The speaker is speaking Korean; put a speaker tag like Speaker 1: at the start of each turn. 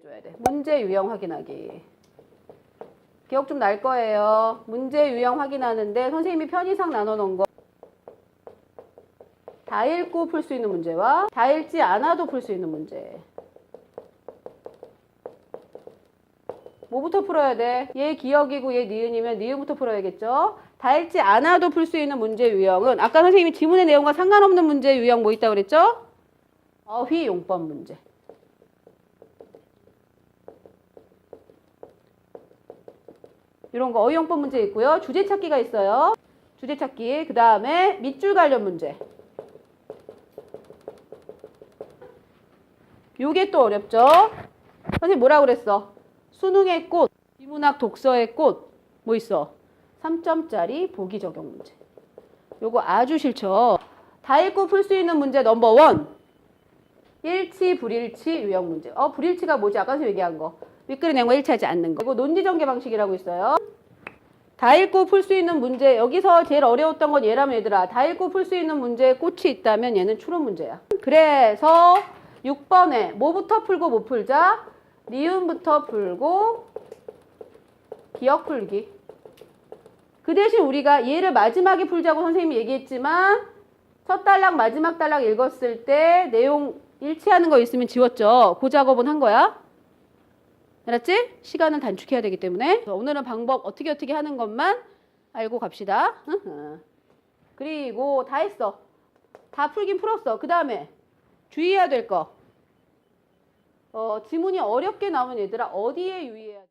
Speaker 1: 해줘야 돼. 문제 유형 확인하기. 기억 좀 날 거예요. 문제 유형 확인하는데 선생님이 편의상 나눠 놓은 거. 다 읽고 풀 수 있는 문제와 다 읽지 않아도 풀 수 있는 문제. 뭐부터 풀어야 돼? 얘 기억이고 얘 니은이면 니은부터 풀어야겠죠? 다 읽지 않아도 풀 수 있는 문제 유형은 아까 선생님이 지문의 내용과 상관없는 문제 유형 뭐 있다고 그랬죠? 어휘 용법 문제. 이런 거 어휘용법 문제 있고요. 주제 찾기가 있어요. 주제 찾기. 그 다음에 밑줄 관련 문제. 요게 또 어렵죠? 선생님 뭐라고 그랬어? 수능의 꽃, 비문학 독서의 꽃, 뭐 있어? 3점짜리 보기 적용 문제. 요거 아주 싫죠? 다 읽고 풀 수 있는 문제 넘버 원. 일치, 불일치, 유형 문제. 어, 불일치가 뭐지? 아까 얘기한 거. 윗글의 내용과 일치하지 않는 거. 이거 논지 전개 방식이라고 있어요. 다 읽고 풀 수 있는 문제. 여기서 제일 어려웠던 건 얘라면 얘들아. 다 읽고 풀 수 있는 문제에 꽃이 있다면 얘는 추론 문제야. 그래서 6번에 뭐부터 풀고 못 풀자? 니은부터 풀고 기억 풀기. 그 대신 우리가 얘를 마지막에 풀자고 선생님이 얘기했지만 첫 단락 마지막 단락 읽었을 때 내용 일치하는 거 있으면 지웠죠. 그 작업은 한 거야. 알았지? 시간을 단축해야 되기 때문에 오늘은 방법 어떻게 어떻게 하는 것만 알고 갑시다. 그리고 다 했어. 다 풀긴 풀었어. 그 다음에 주의해야 될 거. 어, 지문이 어렵게 나오면 얘들아 어디에 유의해야 돼?